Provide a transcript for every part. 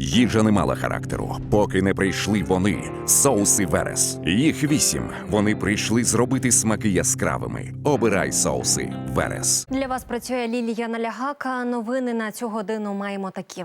Їжа не мала характеру, поки не прийшли вони, соуси Верес. Їх вісім. Вони прийшли зробити смаки яскравими. Обирай соуси Верес. Для вас працює Лілія Налягака. Новини на цю годину маємо такі.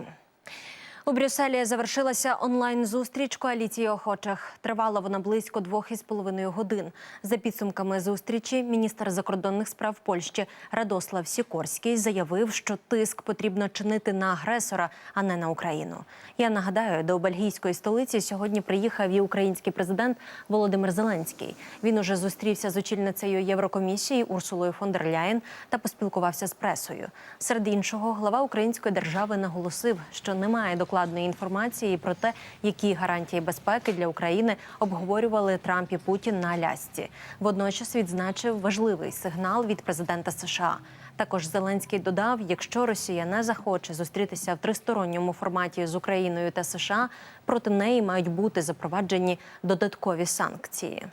У Брюсселі завершилася онлайн-зустріч коаліції охочих. Тривала вона близько двох із половиною годин. За підсумками зустрічі, міністр закордонних справ Польщі Радослав Сікорський заявив, що тиск потрібно чинити на агресора, а не на Україну. Я нагадаю, до бельгійської столиці сьогодні приїхав і український президент Володимир Зеленський. Він уже зустрівся з очільницею Єврокомісії Урсулою фон дер Ляєн та поспілкувався з пресою. Серед іншого, глава української держави наголосив, що немає докладної інформації про те, які гарантії безпеки для України обговорювали Трамп і Путін на Алясці. Водночас відзначив важливий сигнал від президента США. Також Зеленський додав: якщо Росія не захоче зустрітися в тристоронньому форматі з Україною та США, проти неї мають бути запроваджені додаткові санкції.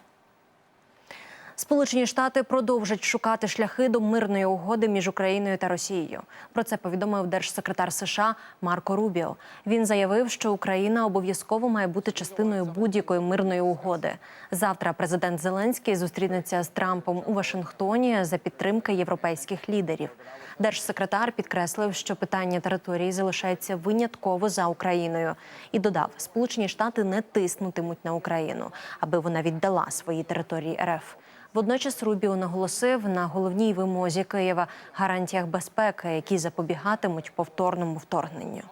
Сполучені Штати продовжать шукати шляхи до мирної угоди між Україною та Росією. Про це повідомив держсекретар США Марко Рубіо. Він заявив, що Україна обов'язково має бути частиною будь-якої мирної угоди. Завтра президент Зеленський зустрінеться з Трампом у Вашингтоні за підтримки європейських лідерів. Держсекретар підкреслив, що питання території залишається винятково за Україною, і додав, Сполучені Штати не тиснутимуть на Україну, аби вона віддала свої території РФ. Водночас Рубіо наголосив на головній вимозі Києва гарантіях безпеки, які запобігатимуть повторному вторгненню.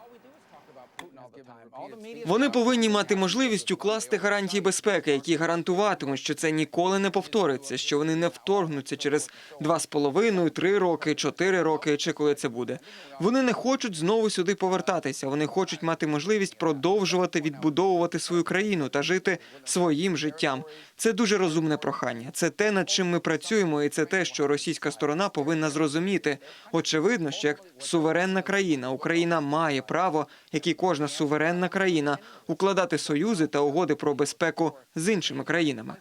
Вони повинні мати можливість укласти гарантії безпеки, які гарантуватимуть, що це ніколи не повториться, що вони не вторгнуться через два з половиною, три роки, чотири роки, чи коли це буде. Вони не хочуть знову сюди повертатися. Вони хочуть мати можливість продовжувати відбудовувати свою країну та жити своїм життям. Це дуже розумне прохання. Це те, над чим ми працюємо, і це те, що російська сторона повинна зрозуміти. Очевидно, що як суверенна країна Україна має право, як і кожна суверенна країна, укладати союзи та угоди про безпеку з іншими країнами.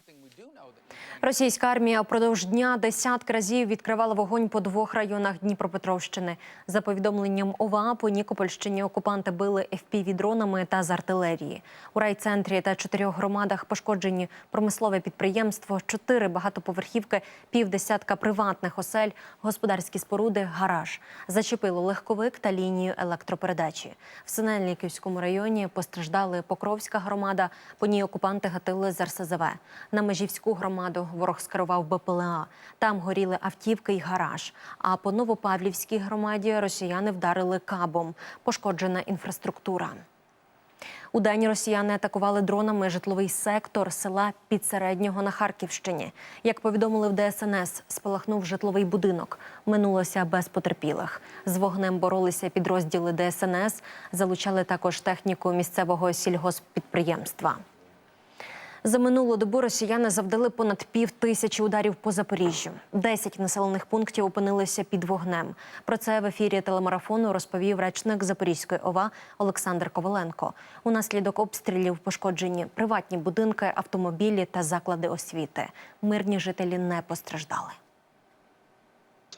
Російська армія впродовж дня десятки разів відкривала вогонь по двох районах Дніпропетровщини. За повідомленням ОВА, по Нікопольщині окупанти били FPV-дронами та з артилерії. У райцентрі та чотирьох громадах пошкоджені промислове підприємство, чотири багатоповерхівки, півдесятка приватних осель, господарські споруди, гараж. Зачепило легковик та лінію електропередачі. В Синельниківському районі постраждали Покровська громада. По ній окупанти гатили з РСЗВ. На Межівську громаду ворог скерував БПЛА. Там горіли автівки й гараж. А по Новопавлівській громаді росіяни вдарили кабом. Пошкоджена інфраструктура. У день росіяни атакували дронами житловий сектор села Підсереднього на Харківщині. Як повідомили в ДСНС, спалахнув житловий будинок. Минулося без потерпілих. З вогнем боролися підрозділи ДСНС, залучали також техніку місцевого сільгосппідприємства. За минулу добу росіяни завдали понад пів тисячі ударів по Запоріжжю. Десять населених пунктів опинилися під вогнем. Про це в ефірі телемарафону розповів речник Запорізької ОВА Олександр Коваленко. Унаслідок обстрілів пошкоджені приватні будинки, автомобілі та заклади освіти. Мирні жителі не постраждали.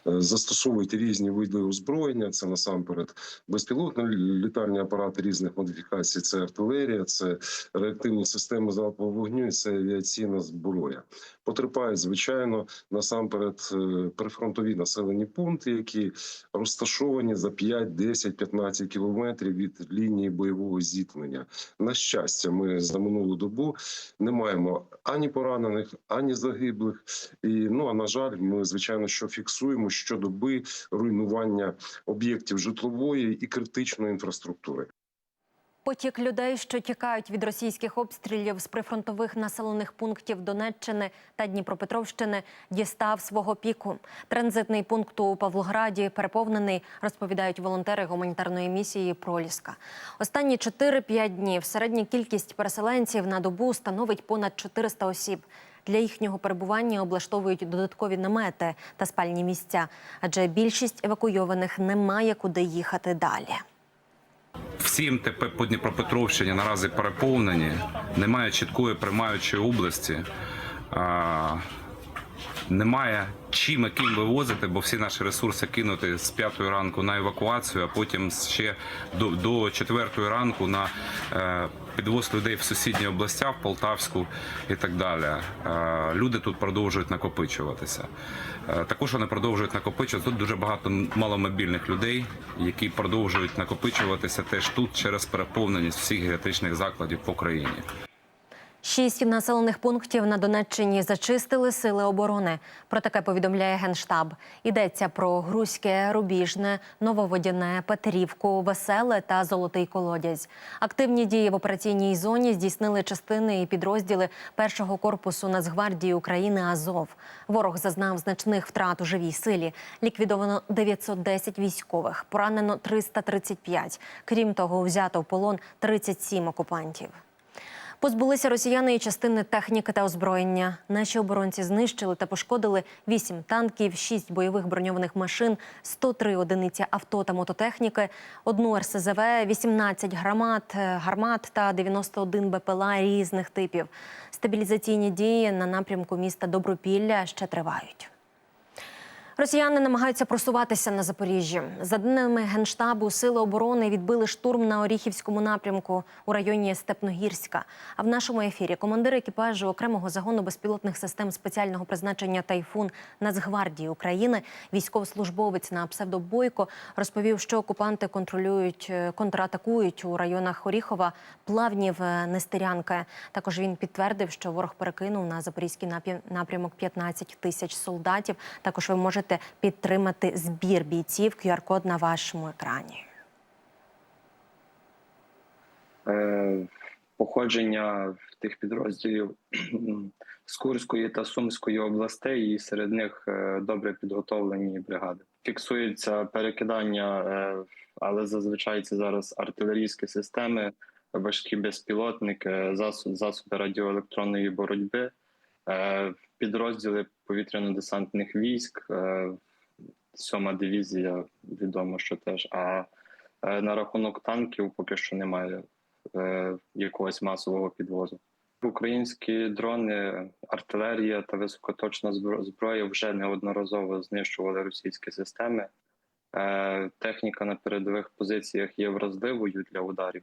Е, застосовують різні види озброєння. Це насамперед безпілотні літальні апарати різних модифікацій. Це артилерія, це реактивні системи залпового вогню, і це авіаційна зброя. Потерпають звичайно насамперед е, прифронтові населені пункти, які розташовані за 5, 10, 15 кілометрів від лінії бойового зіткнення. На щастя, ми за минулу добу не маємо ані поранених, ані загиблих. І ну а на жаль, ми звичайно що фіксуємо щодоби руйнування об'єктів житлової і критичної інфраструктури. Потік людей, що тікають від російських обстрілів з прифронтових населених пунктів Донеччини та Дніпропетровщини, дістав свого піку. Транзитний пункт у Павлограді переповнений, розповідають волонтери гуманітарної місії Проліска. Останні 4-5 днів середня кількість переселенців на добу становить понад 400 осіб. Для їхнього перебування облаштовують додаткові намети та спальні місця, адже більшість евакуйованих не має куди їхати далі. Всім ТП по Дніпропетровщині наразі переповнені, немає чіткої приймаючої області. А, немає чим і ким вивозити, бо всі наші ресурси кинути з п'ятої ранку на евакуацію, а потім ще до, до четвертої ранку на е, підвоз людей в сусідні областя, в Полтавську і так далі. Е, люди тут продовжують накопичуватися. Е, також вони продовжують накопичуватися. Тут дуже багато маломобільних людей, які продовжують накопичуватися теж тут через переповненість всіх геріатричних закладів по країні. Шість населених пунктів на Донеччині зачистили сили оборони. Про таке повідомляє Генштаб. Йдеться про Грузьке, Рубіжне, Нововодяне, Петрівку, Веселе та Золотий Колодязь. Активні дії в операційній зоні здійснили частини і підрозділи першого корпусу Нацгвардії України Азов. Ворог зазнав значних втрат у живій силі. Ліквідовано 910 військових, поранено 335. Крім того, взято в полон 37 окупантів. Позбулися росіяни і частини техніки та озброєння. Наші оборонці знищили та пошкодили 8 танків, 6 бойових броньованих машин, 103 одиниці авто та мототехніки, одну РСЗВ, 18 гармат, е, гармат та 91 БПЛА різних типів. Стабілізаційні дії на напрямку міста Добропілля ще тривають. Росіяни намагаються просуватися на Запоріжжі. За даними генштабу, сили оборони відбили штурм на Оріхівському напрямку у районі Степногірська. А в нашому ефірі командир екіпажу окремого загону безпілотних систем спеціального призначення Тайфун Нацгвардії України, військовослужбовець на псевдобойко, розповів, що окупанти контролюють е, контратакують у районах Оріхова, Плавнів, е, Нестерянка. Також він підтвердив, що ворог перекинув на запорізький напрям- напрямок 15 тисяч солдатів. Також ви можете підтримати збір бійців. QR-код на вашому екрані. Е, походження тих підрозділів з Курської та Сумської областей, і серед них е, добре підготовлені бригади. Фіксується перекидання, е, але зазвичай це зараз артилерійські системи, важкі безпілотники, засоби, радіоелектронної боротьби, підрозділи повітряно-десантних військ, е, сьома дивізія, відомо, що теж. А е, на рахунок танків поки що немає е, якогось масового підвозу. Українські дрони, артилерія та високоточна зброя вже неодноразово знищували російські системи. Е, Техніка на передових позиціях є вразливою для ударів.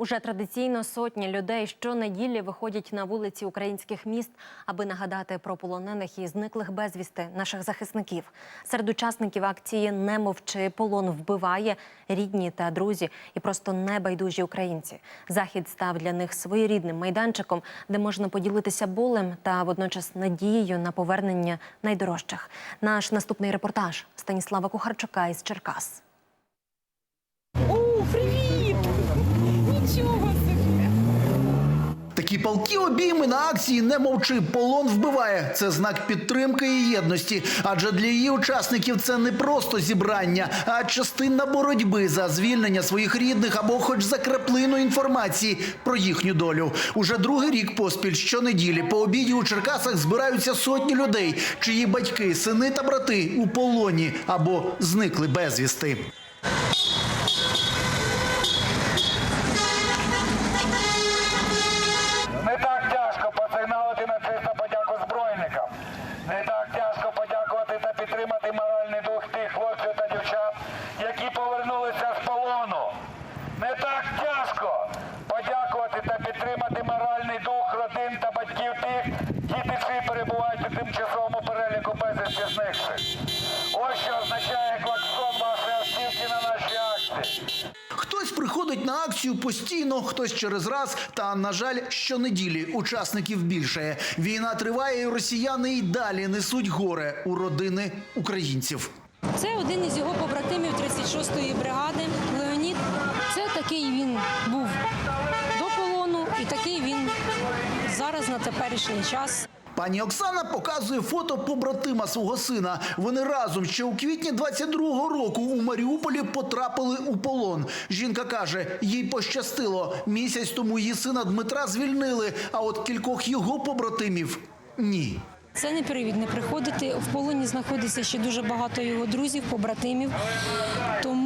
Уже традиційно сотні людей щонеділі виходять на вулиці українських міст, аби нагадати про полонених і зниклих безвісти наших захисників. Серед учасників акції Не мовчи полон вбиває рідні та друзі і просто небайдужі українці. Захід став для них своєрідним майданчиком, де можна поділитися болем та водночас надією на повернення найдорожчих. Наш наступний репортаж Станіслава Кухарчука із Черкас. О, привіт! Нічого собі! Такі палкі обійми на акції не мовчи. Полон вбиває. Це знак підтримки і єдності. Адже для її учасників це не просто зібрання, а частина боротьби за звільнення своїх рідних або хоч за краплину інформації про їхню долю. Уже другий рік поспіль щонеділі по обіді у Черкасах збираються сотні людей, чиї батьки, сини та брати у полоні або зникли безвісти. Не так тяжко посигналити на чисто подяку збройникам. Не так тяжко подякувати та підтримати моральний дух тих хлопців та дівчат, які повернулися з полону. Не так тяжко подякувати та підтримати моральний дух родин та батьків тих, діти всі перебувають у тимчасовому переліку безвісті зникших. Ось що означає клаксон вашої автівки на нашій акції. Хтось приходить на акцію постійно, хтось через раз. Та на жаль, щонеділі учасників більше. Війна триває, і росіяни й далі несуть горе у родини українців. Це один із його побратимів 36-ї бригади Леонід. Це такий він був до полону, і такий він зараз на теперішній час. Пані Оксана показує фото побратима свого сина. Вони разом ще у квітні 22-го року у Маріуполі потрапили у полон. Жінка каже, їй пощастило. Місяць тому її сина Дмитра звільнили, а от кількох його побратимів ні. Це не привід не приходити. В полоні знаходиться ще дуже багато його друзів, побратимів. Тому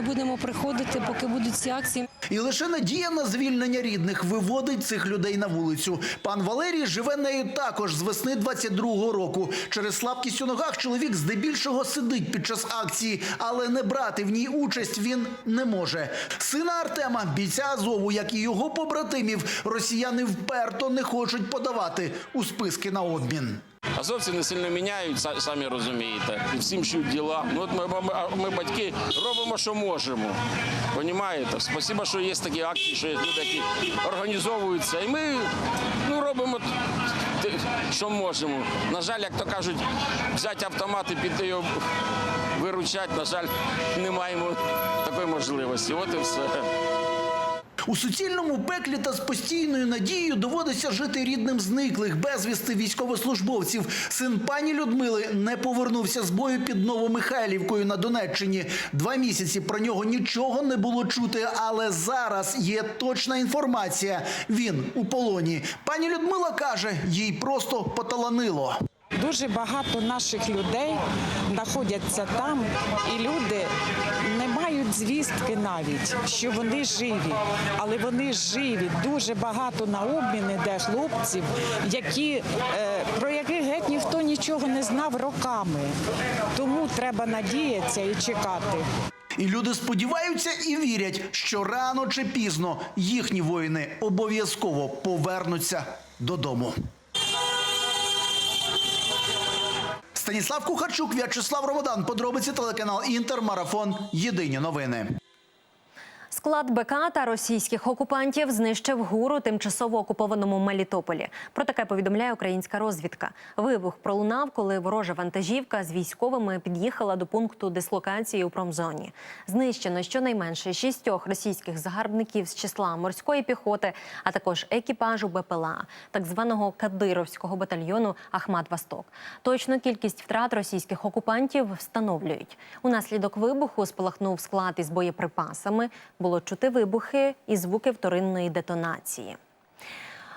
будемо приходити, поки будуть ці акції. І лише надія на звільнення рідних виводить цих людей на вулицю. Пан Валерій живе нею також з весни 22-го року. Через слабкість у ногах чоловік здебільшого сидить під час акції, але не брати в ній участь він не може. Сина Артема, бійця Азову, як і його побратимів, росіяни вперто не хочуть подавати у списки на обмін. Азовці не сильно міняють, самі розумієте. Всім шють діла. Ну, от ми, ми, ми, батьки, робимо, що можемо. Понімаєте? Спасибо, що є такі акції, що є люди, які організовуються. І ми ну, робимо що можемо. На жаль, як то кажуть, взяти автомат і піти його виручати, на жаль, не маємо такої можливості. От і все. У суцільному пеклі та з постійною надією доводиться жити рідним зниклих безвісти військовослужбовців. Син пані Людмили не повернувся з бою під Новомихайлівкою на Донеччині. Два місяці про нього нічого не було чути, але зараз є точна інформація. Він у полоні. Пані Людмила каже, їй просто поталанило. Дуже багато наших людей знаходяться там, і люди не звістки навіть, що вони живі, але вони живі. Дуже багато на обмін іде хлопців, які е, про яких геть ніхто нічого не знав роками. Тому треба надіятися і чекати. І люди сподіваються і вірять, що рано чи пізно їхні воїни обов'язково повернуться додому. Станіслав Кухарчук, В'ячеслав Ромодан. Подробиці телеканал Інтер. Марафон. Єдині новини. Склад БК та російських окупантів знищив гуру тимчасово окупованому Мелітополі. Про таке повідомляє українська розвідка. Вибух пролунав, коли ворожа вантажівка з військовими під'їхала до пункту дислокації у промзоні. Знищено щонайменше шістьох російських загарбників з числа морської піхоти, а також екіпажу БПЛА, так званого Кадировського батальйону Ахмат Восток. Точну кількість втрат російських окупантів встановлюють. Унаслідок вибуху спалахнув склад із боєприпасами. Було чути вибухи і звуки вторинної детонації.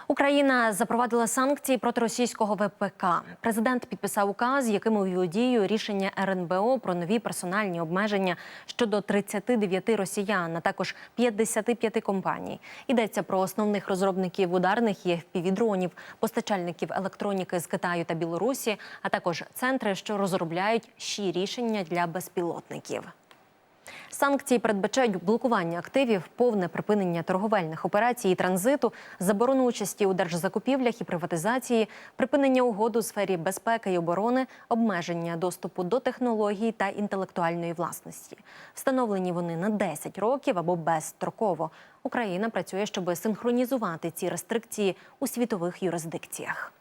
Україна запровадила санкції проти російського ВПК. Президент підписав указ, яким увів дію рішення РНБО про нові персональні обмеження щодо 39 росіян, а також 55 компаній. Йдеться про основних розробників ударних і FPV-дронів, постачальників електроніки з Китаю та Білорусі, а також центри, що розробляють ще рішення для безпілотників. Санкції передбачають блокування активів, повне припинення торговельних операцій і транзиту, заборону участі у держзакупівлях і приватизації, припинення угод у сфері безпеки і оборони, обмеження доступу до технологій та інтелектуальної власності. Встановлені вони на 10 років або безстроково. Україна працює, щоб синхронізувати ці рестрикції у світових юрисдикціях.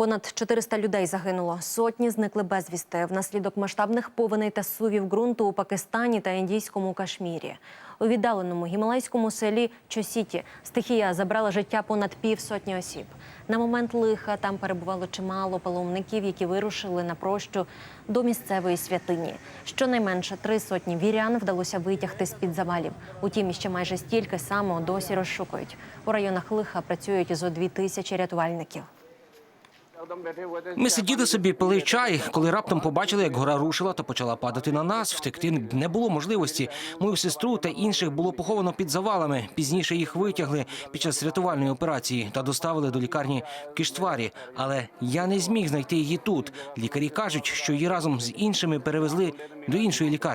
Понад 400 людей загинуло, сотні зникли безвісти внаслідок масштабних повеней та сувів ґрунту у Пакистані та індійському Кашмірі. У віддаленому гімалайському селі Чосіті стихія забрала життя понад півсотні осіб. На момент лиха там перебувало чимало паломників, які вирушили на прощу до місцевої святині. Щонайменше три сотні вірян вдалося витягти з під завалів. Утім, ще майже стільки само досі розшукують. У районах лиха працюють зо дві тисячі рятувальників. Ми сиділи собі, пили чай, коли раптом побачили, як гора рушила та почала падати на нас. Втекти не було можливості. Мою сестру та інших було поховано під завалами. Пізніше їх витягли під час рятувальної операції та доставили до лікарні в Кіштварі. Але я не зміг знайти її тут. Лікарі кажуть, що її разом з іншими перевезли до іншої лікарні.